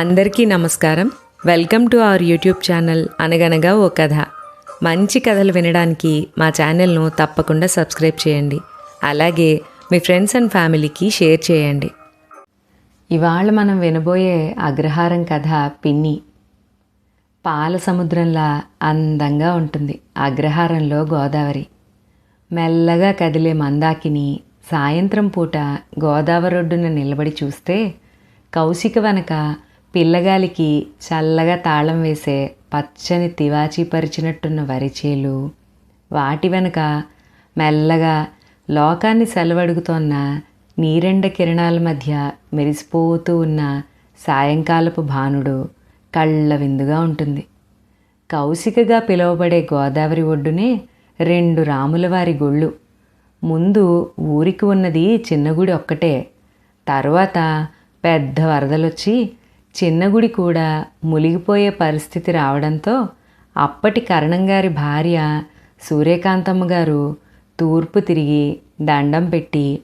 అందరికీ నమస్కారం. Welcome to our YouTube channel అనగనగా ఓ కథ. మంచి కథలు వినడానికి మా ఛానల్ను తప్పకుండా సబ్స్క్రైబ్ చేయండి. అలాగే మీ ఫ్రెండ్స్ అండ్ ఫ్యామిలీకి షేర్ చేయండి. ఇవాళ మనం వినబోయే అగ్రహారం కథ పిన్ని. పాల సముద్రంలా అందంగా ఉంటుంది అగ్రహారంలో గోదావరి. మెల్లగా కదిలే మందాకిని సాయంత్రం పూట గోదావరి ఒడ్డున నిలబడి చూస్తే కౌశిక వెనక పిల్లగాలికి చల్లగా తాళం వేసే పచ్చని తివాచీ పరిచినట్టున్న వరిచేలు వాటి వెనక మెల్లగా లోకాన్ని సెలవడుగుతోన్న నీరెండ కిరణాల మధ్య మెరిసిపోతూ ఉన్న సాయంకాలపు భానుడు కళ్ళ విందుగా ఉంటుంది. కౌశికగా పిలువబడే గోదావరి ఒడ్డునే రెండు రాములవారి గుళ్ళు. ముందు ఊరికి ఉన్నది చిన్న గుడి ఒక్కటే. తర్వాత పెద్ద వరదలొచ్చి చిన్న గుడి కూడా మునిగిపోయే పరిస్థితి రావడంతో అప్పటి కరణంగారి భార్య సూర్యకాంతమ్మ గారు తూర్పు తిరిగి దండం పెట్టి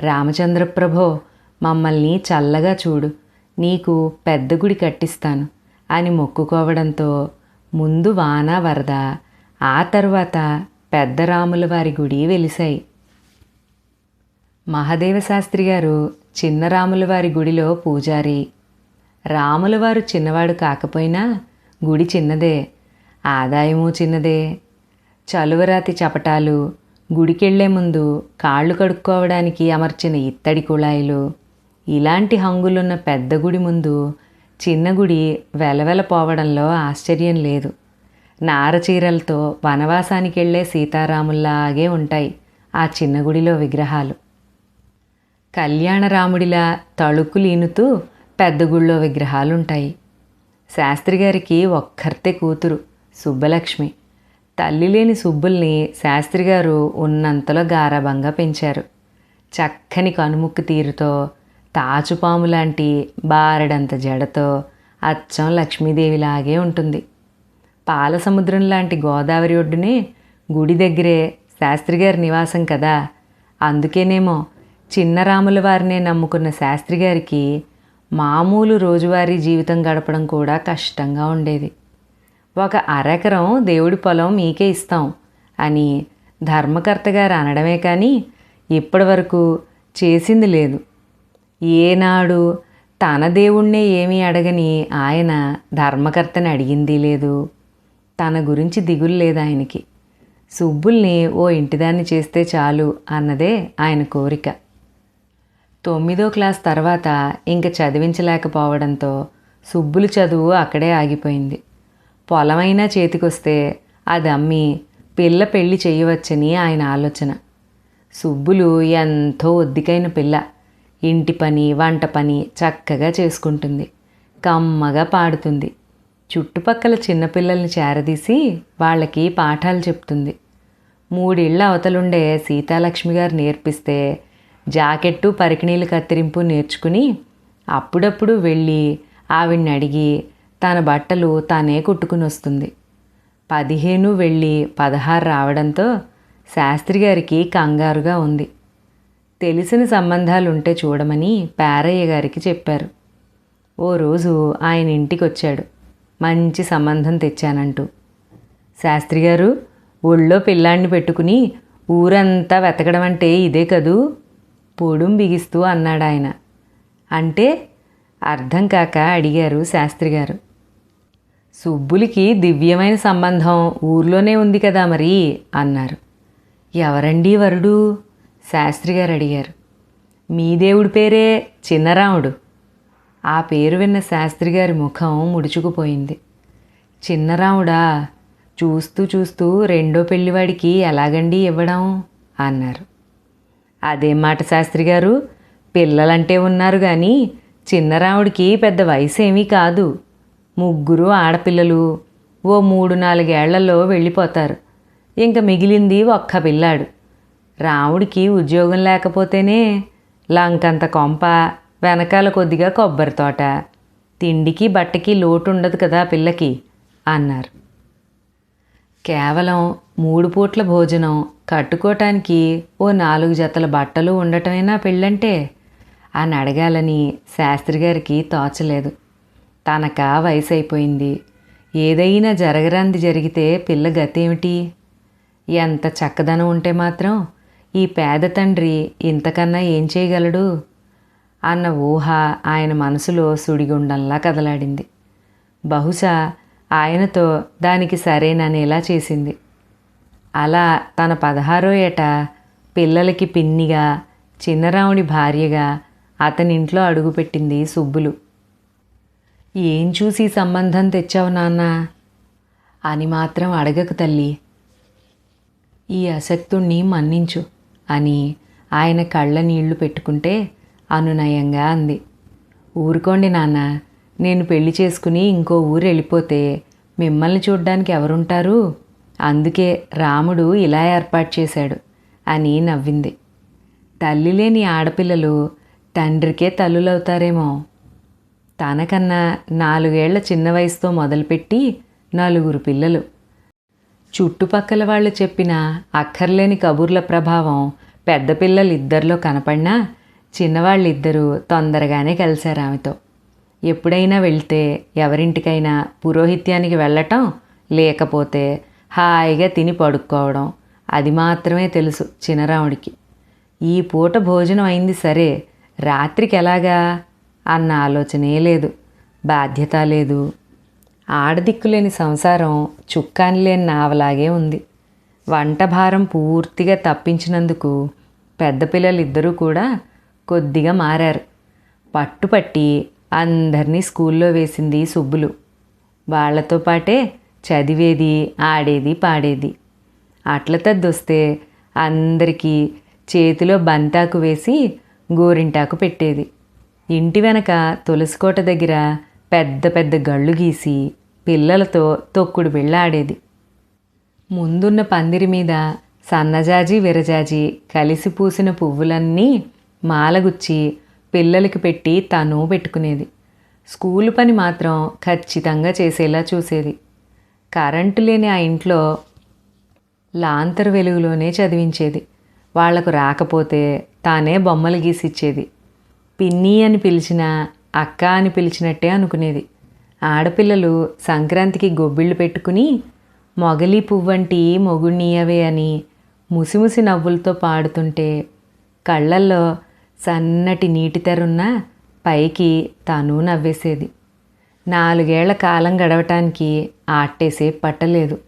రామచంద్రప్రభో మమ్మల్ని చల్లగా చూడు. నీకు పెద్ద గుడి కట్టిస్తాను అని మొక్కుకోవడంతో ముందు వాన వరద ఆ తర్వాత పెద్ద రాముల వారి గుడి వెలిశాయి. మహాదేవ శాస్త్రి గారు చిన్న రాముల వారి గుడిలో పూజారి రాముల వారు చిన్నవాడు కాకపోయినా గుడి చిన్నదే ఆదాయము చిన్నదే. చలువరాతి చపటాలు గుడికెళ్ళే ముందు కాళ్ళు కడుక్కోవడానికి అమర్చిన ఇత్తడి కుళాయిలు ఇలాంటి హంగులున్న పెద్ద గుడి ముందు చిన్న గుడి వెలవెలపోవడంలో ఆశ్చర్యం లేదు. నారచీరలతో వనవాసానికి వెళ్ళే సీతారాముల్లాగే ఉంటాయి ఆ చిన్న గుడిలో విగ్రహాలు. కళ్యాణరాముడిలా తళుకులీనుతూ పెద్ద గుళ్ళో విగ్రహాలుంటాయి. శాస్త్రి గారికి ఒక్కర్తే కూతురు సుబ్బలక్ష్మి. తల్లి లేని సుబ్బుల్ని శాస్త్రి గారు ఉన్నంతలో గారాభంగా పెంచారు. చక్కని కనుముక్కు తీరుతో తాచుపాము లాంటి బారెడంత జడతో అచ్చం లక్ష్మీదేవిలాగే ఉంటుంది. పాల సముద్రం లాంటి గోదావరి ఒడ్డునే గుడి దగ్గరే శాస్త్రి గారి నివాసం కదా. అందుకేనేమో చిన్నరాముల వారినే నమ్ముకున్న శాస్త్రి గారికి మామూలు రోజువారీ జీవితం గడపడం కూడా కష్టంగా ఉండేది. ఒక అరెకరం దేవుడి పొలం మీకే ఇస్తాం అని ధర్మకర్త గారు అనడమే కానీ ఇప్పటి వరకు చేసింది లేదు. ఏనాడు తన దేవుణ్ణే ఏమీ అడగని ఆయన ధర్మకర్తని అడిగింది లేదు. తన గురించి దిగులు లేదు ఆయనకి. సుబ్బుల్ని ఓ ఇంటిదాన్ని చేస్తే చాలు అన్నదే ఆయన కోరిక. తొమ్మిదో క్లాస్ తర్వాత ఇంక చదివించలేకపోవడంతో సుబ్బులు చదువు అక్కడే ఆగిపోయింది. పొలమైనా చేతికొస్తే అది అమ్మి పిల్ల పెళ్ళి చేయవచ్చని ఆయన ఆలోచన. సుబ్బులు ఎంతో ఒద్దికైన పిల్ల. ఇంటి పని వంట పని చక్కగా చేసుకుంటుంది. కమ్మగా పాడుతుంది. చుట్టుపక్కల చిన్నపిల్లల్ని చేరదీసి వాళ్ళకి పాఠాలు చెప్తుంది. మూడిళ్ళ అవతలుండే సీతాలక్ష్మి గారు నేర్పిస్తే జాకెట్టు పరికిణీలు కత్తిరింపు నేర్చుకుని అప్పుడప్పుడు వెళ్ళి ఆవిడ్ని అడిగి తన బట్టలు తానే కుట్టుకుని వస్తుంది. పదిహేను వెళ్ళి పదహారు రావడంతో శాస్త్రి గారికి కంగారుగా ఉంది. తెలిసిన సంబంధాలు ఉంటే చూడమని పేరయ్య గారికి చెప్పారు. ఓ రోజు ఆయన ఇంటికి వచ్చాడు మంచి సంబంధం తెచ్చానంటూ. శాస్త్రి గారు ఒళ్ళో పిల్లాన్ని పెట్టుకుని ఊరంతా వెతకడం అంటే ఇదే కదూ? పొడుం బిగిస్తూ అన్నాడు ఆయన అంటే అర్థం కాక అడిగారు శాస్త్రి గారు సుబ్బులికి దివ్యమైన సంబంధం ఊర్లోనే ఉంది కదా మరి అన్నారు. ఎవరండి వరుడు? శాస్త్రి గారు అడిగారు. మీ దేవుడి పేరే చిన్నరాముడు. ఆ పేరు విన్న శాస్త్రి గారి ముఖం ముడుచుకుపోయింది. చిన్నరాముడా చూస్తూ చూస్తూ రెండో పెళ్ళివాడికి ఎలాగండి ఇవ్వడం? అన్నారు. అదేం మాట శాస్త్రి గారు. పిల్లలంటే ఉన్నారు కానీ చిన్నరాముడికి పెద్ద వయసు ఏమీ కాదు. ముగ్గురు ఆడపిల్లలు. ఓ మూడు నాలుగేళ్ళలో వెళ్ళిపోతారు. ఇంక మిగిలింది ఒక్క పిల్లాడు. రాముడికి ఉద్యోగం లేకపోతేనే లంకంత కొంప వెనకాల కొద్దిగా కొబ్బరి తోట తిండికి బట్టకి లోటు ఉండదు కదా పిల్లకి అన్నారు. కేవలం మూడు పూట్ల భోజనం కట్టుకోవటానికి ఓ నాలుగు జతల బట్టలు ఉండటమేనా పెళ్ళంటే? అని అడగాలని శాస్త్రి గారికి తోచలేదు. తనకా వయసు అయిపోయింది ఏదైనా జరగరంది జరిగితే పిల్ల గతేమిటి? ఎంత చక్కదనం ఉంటే మాత్రం ఈ పేద తండ్రి ఇంతకన్నా ఏం చేయగలడు? అన్న ఊహ ఆయన మనసులో సుడిగుండంలా కదలాడింది. బహుశా ఆయనతో దానికి సరేననేలా చేసింది? అలా తన పదహారో ఏట పిల్లలకి పిన్నిగా చిన్నరాముడి భార్యగా అతనింట్లో అడుగుపెట్టింది సుబ్బులు. ఏం చూసి సంబంధం తెచ్చావు నాన్న అని మాత్రం అడగకు తల్లి. ఈ అసక్తుణ్ణి మన్నించు అని ఆయన కళ్ళ నీళ్ళు పెట్టుకుంటే అనునయంగా అంది. ఊరుకోండి నాన్న నేను పెళ్ళి చేసుకుని ఇంకో ఊరు వెళ్ళిపోతే మిమ్మల్ని చూడ్డానికి ఎవరుంటారు? అందుకే రాముడు ఇలా ఏర్పాటు చేశాడు అని నవ్వింది. తల్లి లేని ఆడపిల్లలు తండ్రికే తల్లులవుతారేమో. తనకన్నా నాలుగేళ్ళ చిన్న వయసుతో మొదలుపెట్టి నలుగురు పిల్లలు. చుట్టుపక్కల వాళ్ళు చెప్పిన అక్కర్లేని కబుర్ల ప్రభావం పెద్ద పిల్లలు ఇద్దరిలో కనపడినా చిన్నవాళ్ళిద్దరూ తొందరగానే కలిశారు ఆమెతో. ఎప్పుడైనా వెళ్తే ఎవరింటికైనా పురోహిత్యానికి వెళ్ళటం లేకపోతే హాయిగా తిని పడుకోవడం అది మాత్రమే తెలుసు చినరాముడికి. ఈ పూట భోజనం అయింది సరే రాత్రికి ఎలాగా? అన్న ఆలోచనే లేదు. బాధ్యత లేదు. ఆడదిక్కులేని సంసారం చుక్కాని లేని నావలాగే ఉంది. వంట భారం పూర్తిగా తప్పించినందుకు పెద్ద పిల్లలిద్దరూ కూడా కొద్దిగా మారారు. పట్టుపట్టి అందరినీ స్కూల్లో వేసింది సుబ్బులు. వాళ్ళతో పాటే చదివేది ఆడేది పాడేది. అట్ల తద్దొస్తే అందరికీ చేతిలో బంతాకు వేసి గోరింటాకు పెట్టేది. ఇంటి వెనక తులసికోట దగ్గర పెద్ద పెద్ద గళ్ళు గీసి పిల్లలతో తొక్కుడు బిళ్ళ ఆడేది. ముందున్న పందిరి మీద సన్నజాజి విరజాజి కలిసి పూసిన పువ్వులన్నీ మాలగుచ్చి పిల్లలకి పెట్టి తను పెట్టుకునేది. స్కూలు పని మాత్రం ఖచ్చితంగా చేసేలా చూసేది. కరెంటు లేని ఆ ఇంట్లో లాంతర్ వెలుగులోనే చదివించేది. వాళ్ళకు రాకపోతే తానే బొమ్మలు గీసిచ్చేది. పిన్ని అని పిలిచినా అక్క అని పిలిచినట్టే అనుకునేది. ఆడపిల్లలు సంక్రాంతికి గొబ్బిళ్ళు పెట్టుకుని మొగలి పువ్వంటి మొగుణ్ణీయవే అని ముసిముసి నవ్వులతో పాడుతుంటే కళ్ళల్లో సన్నటి నీటి తెరున్న పైకి తను నవ్వేసేది. నాలుగేళ్ళ కాలం గడవటానికి ఆట్టేసే పట్టలేదు.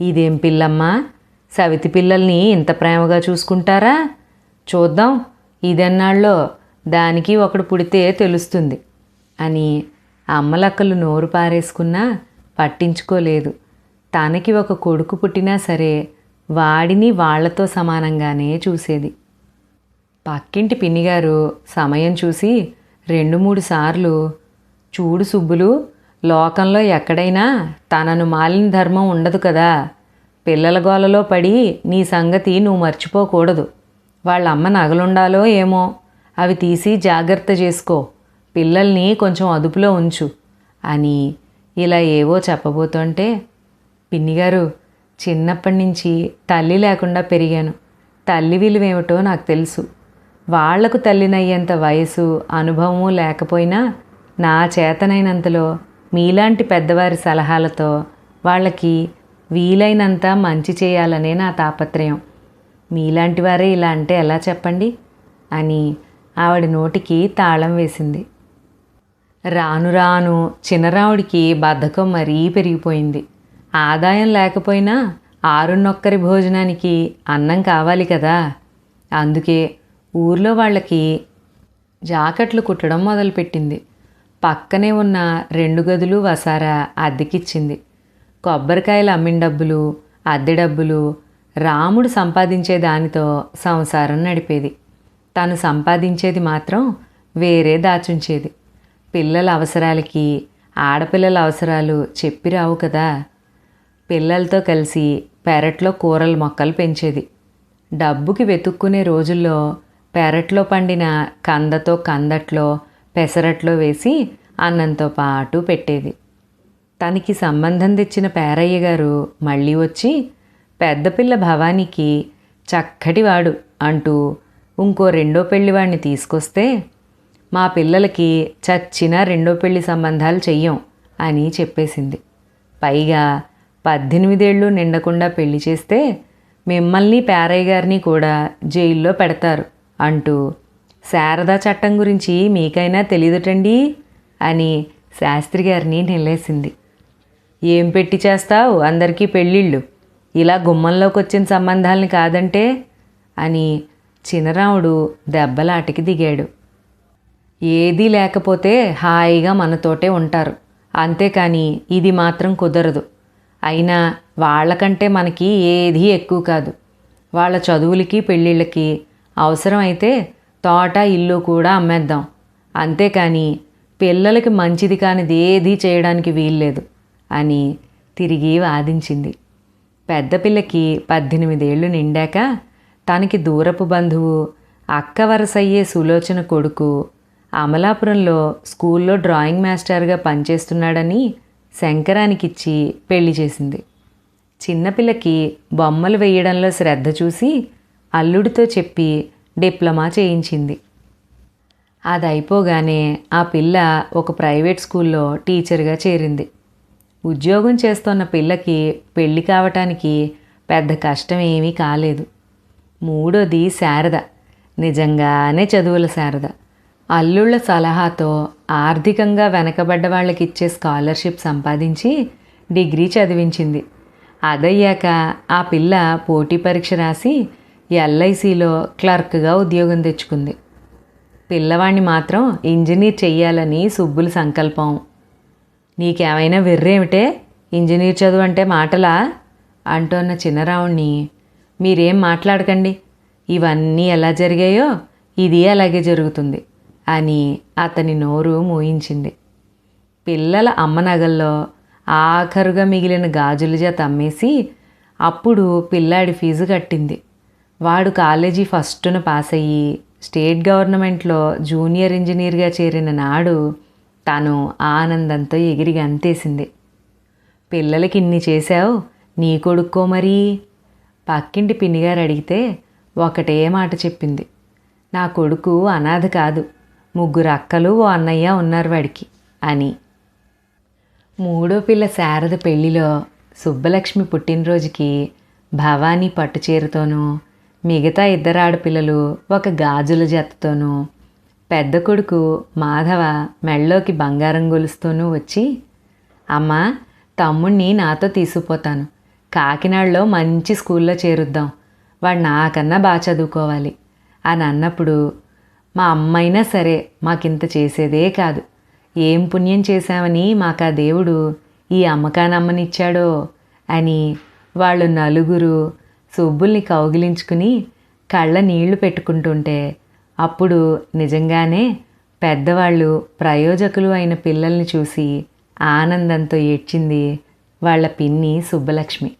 ఇదేం పిల్లమ్మా? సవితి పిల్లల్ని ఇంత ప్రేమగా చూసుకుంటారా? చూద్దాం ఇదెన్నాళ్ళో దానికి ఒకడు పుడితే తెలుస్తుంది అని అమ్మలక్కలు నోరు పారేసుకున్నా పట్టించుకోలేదు. తనకి ఒక కొడుకు పుట్టినా సరే వాడిని వాళ్ళతో సమానంగానే చూసేది. పక్కింటి పిన్నిగారు సమయం చూసి రెండు మూడు సార్లు చూడు సుబ్బులు లోకంలో ఎక్కడైనా తనను మాలిన ధర్మం ఉండదు కదా. పిల్లల గోలలో పడి నీ సంగతి నువ్వు మర్చిపోకూడదు. వాళ్ళ అమ్మ నగలుండాలో ఏమో. అవి తీసి జాగ్రత్త చేసుకో. పిల్లల్ని కొంచెం అదుపులో ఉంచు అని ఇలా ఏవో చెప్పబోతుంటే పిన్నిగారు చిన్నప్పటి నుంచి తల్లి లేకుండా పెరిగాను. తల్లి విలువేమిటో నాకు తెలుసు. వాళ్ళకు తల్లినయ్యేంత వయసు అనుభవము లేకపోయినా నా చేతనైనంతలో మీలాంటి పెద్దవారి సలహాలతో వాళ్ళకి వీలైనంత మంచి చేయాలనే నా తాపత్రయం. మీలాంటి వారే ఇలా అంటే ఎలా చెప్పండి? అని ఆవిడ నోటికి తాళం వేసింది. రాను రాను చిన్నరావుడికి బద్ధకం మరీ పెరిగిపోయింది. ఆదాయం లేకపోయినా ఆరున్నొక్కరి భోజనానికి అన్నం కావాలి కదా. అందుకే ఊర్లో వాళ్ళకి జాకెట్లు కుట్టడం మొదలుపెట్టింది. పక్కనే ఉన్న రెండు గదులు వసారా అద్దెకిచ్చింది. కొబ్బరికాయలు అమ్మిన డబ్బులు అద్దె డబ్బులు రాముడు సంపాదించే దానితో సంసారం నడిపేది. తను సంపాదించేది మాత్రం వేరే దాచుంచేది. పిల్లల అవసరాలకి ఆడపిల్లల అవసరాలు చెప్పి రావు కదా. పిల్లలతో కలిసి పెరట్లో కూరల మొక్కలు పెంచేది. డబ్బుకి వెతుక్కునే రోజుల్లో పెరట్లో పండిన కందతో కందట్లో పెసరట్లో వేసి అన్నంతో పాటు పెట్టేది. తనకి సంబంధం తెచ్చిన పేరయ్య గారు మళ్ళీ వచ్చి పెద్దపిల్ల భవానీకి చక్కటివాడు అంటూ ఇంకో రెండో పెళ్ళివాడిని తీసుకొస్తే మా పిల్లలకి చచ్చిన రెండో పెళ్ళి సంబంధాలు చెయ్యం అని చెప్పేసింది. పైగా పద్దెనిమిదేళ్ళు నిండకుండా పెళ్ళి చేస్తే మిమ్మల్ని పేరయ్య గారిని కూడా జైల్లో పెడతారు. అంటూ శారదా చట్టం గురించి మీకైనా తెలియదుటండి? అని శాస్త్రి గారిని నిలేసింది. ఏం పెట్టి చేస్తావు? అందరికీ పెళ్ళిళ్ళు. ఇలా గుమ్మంలోకి వచ్చిన సంబంధాలని కాదంటే? అని చినరాముడు దెబ్బలాటికి దిగాడు. ఏదీ లేకపోతే హాయిగా మనతోటే ఉంటారు. అంతేకాని ఇది మాత్రం కుదరదు. అయినా వాళ్ళకంటే మనకి ఏదీ ఎక్కువ కాదు. వాళ్ళ చదువులకి పెళ్ళిళ్ళకి అవసరమైతే తోట ఇల్లు కూడా అమ్మేద్దాం. అంతేకాని పిల్లలకి మంచిది కానిది ఏదీ చేయడానికి వీల్లేదు అని తిరిగి వాదించింది. పెద్ద పిల్లకి పద్దెనిమిదేళ్ళు నిండాక తనకి దూరపు బంధువు అక్క వరసయ్యే సులోచన కొడుకు అమలాపురంలో స్కూల్లో డ్రాయింగ్ మాస్టర్గా పనిచేస్తున్నాడని శంకరానికిచ్చి పెళ్ళి చేసింది. చిన్నపిల్లకి బొమ్మలు వేయడంలో శ్రద్ధ చూసి అల్లుడితో చెప్పి డిప్లొమా చేయించింది. అది అయిపోగానే ఆ పిల్ల ఒక ప్రైవేట్ స్కూల్లో టీచర్గా చేరింది. ఉద్యోగం చేస్తున్న పిల్లకి పెళ్ళి కావటానికి పెద్ద కష్టం ఏమీ కాలేదు. మూడోది శారద. నిజంగానే చదువుల శారద. అల్లుళ్ళ సలహాతో ఆర్థికంగా వెనకబడ్డ వాళ్ళకి ఇచ్చే స్కాలర్షిప్ సంపాదించి డిగ్రీ చదివించింది. అదయ్యాక ఆ పిల్ల పోటీ పరీక్ష రాసి ఎల్ఐసిలో క్లర్క్గా ఉద్యోగం తెచ్చుకుంది. పిల్లవాణ్ణి మాత్రం ఇంజనీర్ చెయ్యాలని సుబ్బుల సంకల్పం. నీకేమైనా వెర్రేమిటే? ఇంజనీర్ చదువు అంటే మాటలా? అంటున్న చిన్నరావుణ్ణి. మీరేం మాట్లాడకండి. ఇవన్నీ ఎలా జరిగాయో ఇది అలాగే జరుగుతుంది అని అతని నోరు మూయించింది. పిల్లల అమ్మ నగల్లో ఆఖరుగా మిగిలిన గాజుల చేత అమ్మేసి అప్పుడు పిల్లాడి ఫీజు కట్టింది. వాడు కాలేజీ ఫస్ట్న పాస్ అయ్యి స్టేట్ గవర్నమెంట్లో జూనియర్ ఇంజనీర్గా చేరిన నాడు తాను ఆనందంతో ఎగిరి గంతేసింది. పిల్లలకి ఇన్ని చేశావు నీ కొడుక్కో మరి? పక్కింటి పిన్నిగారు అడిగితే ఒకటే మాట చెప్పింది. నా కొడుకు అనాథ కాదు ముగ్గురు అక్కలు ఓ అన్నయ్య ఉన్నారు వాడికి అని. మూడో పిల్ల శారద పెళ్ళిలో సుబ్బలక్ష్మి పుట్టినరోజుకి భవానీ పట్టుచీరతోనూ మిగతా ఇద్దరు ఆడపిల్లలు ఒక గాజుల జతతోనూ పెద్ద కొడుకు మాధవ మెళ్ళలోకి బంగారం గొలుస్తూనూ వచ్చి అమ్మా తమ్ముణ్ణి నాతో తీసుకుపోతాను. కాకినాడలో మంచి స్కూల్లో చేరుద్దాం. వాడు నాకన్నా బాగా చదువుకోవాలి అని అన్నప్పుడు మా అమ్మైనా సరే మాకింత చేసేదే కాదు. ఏం పుణ్యం చేశామని మాకు ఆ దేవుడు ఈ అమ్మకానమ్మనిచ్చాడో అని వాళ్ళు నలుగురు సుబ్బుల్ని కౌగిలించుకుని కళ్ళ నీళ్ళు పెట్టుకుంటుంటే అప్పుడు నిజంగానే పెద్దవాళ్ళు ప్రయోజకులు అయిన పిల్లల్ని చూసి ఆనందంతో ఏడ్చింది వాళ్ళ పిన్ని సుబ్బలక్ష్మి.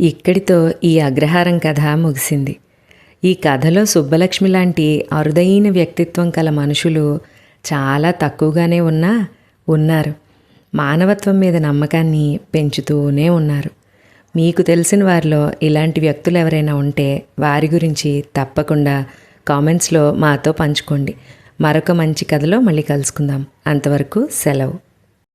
ఇక్కడితో ఈ అగ్రహారం కథ ముగిసింది. ఈ కథలో సుబ్బలక్ష్మి లాంటి అరుదైన వ్యక్తిత్వం కల మనుషులు చాలా తక్కువగానే ఉన్నా ఉన్నారు. మానవత్వం మీద నమ్మకాన్ని పెంచుతూనే ఉన్నారు. మీకు తెలిసిన వారిలో ఇలాంటి వ్యక్తులు ఎవరైనా ఉంటే వారి గురించి తప్పకుండా కామెంట్స్లో మాతో పంచుకోండి. మరొక మంచి కథలో మళ్ళీ కలుసుకుందాం. అంతవరకు సెలవు.